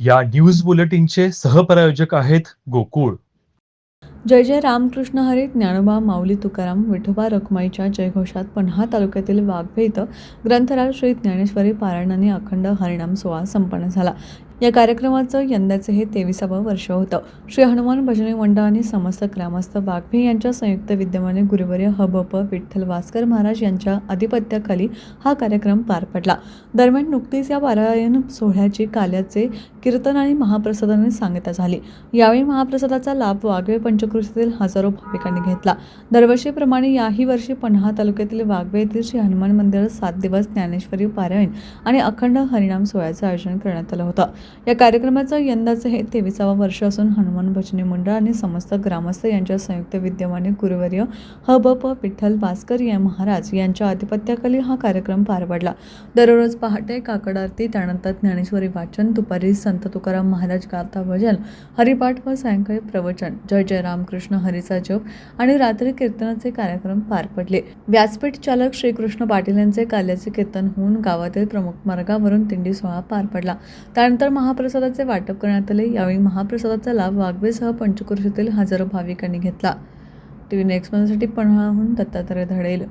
या न्यूज बुलेटिनचे सहप्रायोजक आहेत गोकुळ. जय जय रामकृष्ण हरी ज्ञानोबा माऊली तुकाराम विठोबा रखमाईच्या जयघोषात पन्हा तालुक्यातील वाघवे इथं ग्रंथराज श्री ज्ञानेश्वरी पारायणाने अखंड हरिणाम सोहळा संपन्न झाला. या कार्यक्रमाचं यंदाचं हे तेविसावं वर्ष होतं. श्री हनुमान भजनी मंडळ आणि समस्त ग्रामस्थ वाघवे यांच्या संयुक्त विद्यमाने गुरुवर्य हबप विठ्ठल वास्कर महाराज यांच्या अधिपत्याखाली हा कार्यक्रम पार पडला. दरम्यान नुकतीच या पारायण सोहळ्याची काल्याचे कीर्तन आणि महाप्रसादाने सांगता झाली. यावेळी महाप्रसादाचा लाभ वाघवे पंचकृषीतील हजारो भाविकांनी घेतला. दरवर्षीप्रमाणे याही वर्षी पन्हा तालुक्यातील वाघवे येथील श्री हनुमान मंदिरात सात दिवस ज्ञानेश्वरी पारायण आणि अखंड हरिणाम सोहळ्याचं आयोजन करण्यात आलं होतं. या कार्यक्रमाचं यंदाचं हे तेविसावं वर्ष असून हनुमान भजनी मंडळ आणि समस्त ग्रामस्थ यांच्या संयुक्त विद्यमाने गुरुवर्य हबप विठ्ठल भास्कर या महाराज यांच्या आधिपत्याखाली हा कार्यक्रम पार पडला दररोज पहाटे काकड आरती त्यानंतर ज्ञानेश्वरी वाचन दुपारी संत तुकाराम महाराज गाथा भजन हरिपाठ व सायंकाळी प्रवचन जय जय रामकृष्ण हरीचा जप आणि रात्री कीर्तनाचे कार्यक्रम पार पडले व्यासपीठ चालक श्रीकृष्ण पाटील यांचे काल्याचे कीर्तन होऊन गावातील प्रमुख मार्गावरून दिंडी सोहळा पार पडला त्यानंतर महाप्रसादाचे वाटप करण्यात आले. यावेळी महाप्रसादाचा लाभ वाघवेसह पंचकृषीतील हजारो भाविकांनी घेतला. टी व्ही नेक्स्टसाठी पन्हाळाहून दत्तात्रय धडेल